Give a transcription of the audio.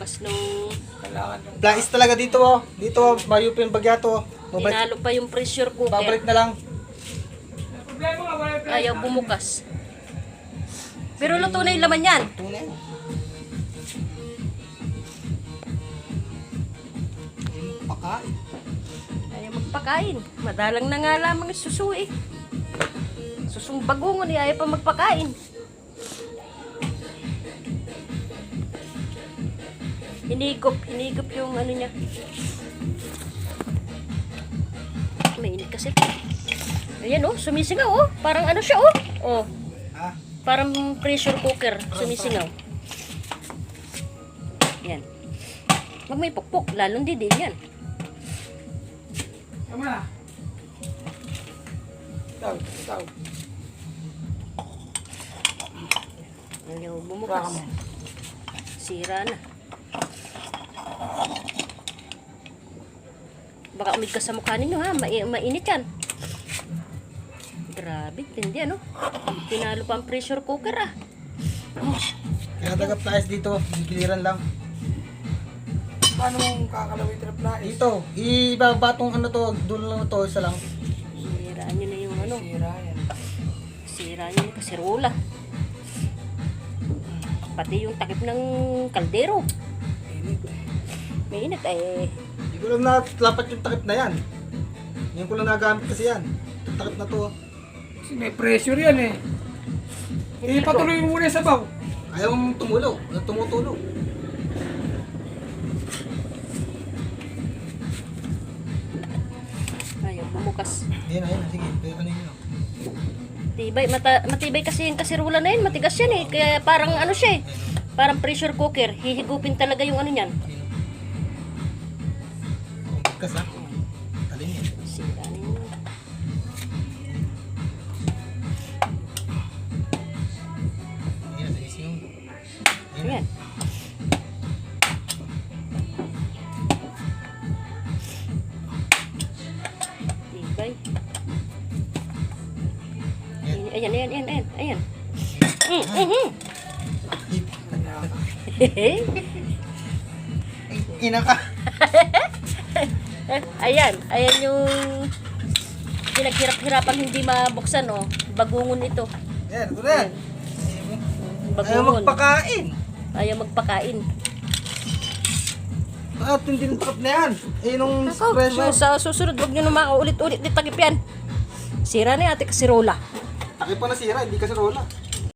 Kailangan yung... Plais talaga dito oh. Dito oh, mayupin bagyato oh. Mabalik. tinalo pa yung pressure cooker. Babalik na lang. Problema nga, wala yung Ayaw bumukas. Pero luto na yung laman yan. Tunay. Pakain. Ayaw magpakain. Madalang na nga lamang yung susu eh. Susung bagungon eh, ayaw pa magpakain. Hinigop, hinigop yung ano niya. Mainit kasi. Ayan oh, sumisingaw oh. Parang ano siya oh. Oh, parang pressure cooker sumisingaw. Yan. Wag may pukpok, lalong didin yan. Tama na. Itaw, itaw. Ayaw bumukas. Sira na. Baka umig ka sa mukha ninyo ha. Mai- mainit yan. Grabe, hindi ano. Tinalo pa ang pressure cooker ah. kaya taga plais dito. Giliran lang. Paano mong kakalawin trip na? Dito, ibaba tong ano to, dulo lang to, isa lang. Sira nyo na yung ano. Sira yan. Sira nyo yung kasirola. Pati yung takip ng kaldero. Init eh. Mainit eh. Hindi ko lang yung takip na yan. Ngayon ko lang nagamit kasi yan. Itong takip na to. oh. Kasi may pressure yan eh. Eh, patuloy mo muna sa baw. Ayaw mong tumulo. Ayaw tumutulo. Ayaw, bumukas. Yan, ayun. Sige, pero ano yun. oh. Matibay, mata, matibay kasi yung kasirola na yun, matigas yan eh. Kaya parang ano siya eh. Parang pressure cooker. Hihigupin talaga yung ano niyan. Kas ha? Talim yan. Sira na. Ayan. Tibay. Ayan. Ayan, ayan, ayan, ayan. Mm, mm, mm. Ina ka. ayan, ayan yung pinaghirap-hirapan hindi mabuksan oh. Bagungon ito. Ayan, ito na yan. Ayaw Bagungon. magpakain. Ayaw magpakain. At hindi ng takip na yan. Eh, nung Ako, presyo. sa susunod, huwag nyo naman ulit-ulit ditagip yan. Sira na yung ate kasirola. Takip pa nasira, hindi kasi rola.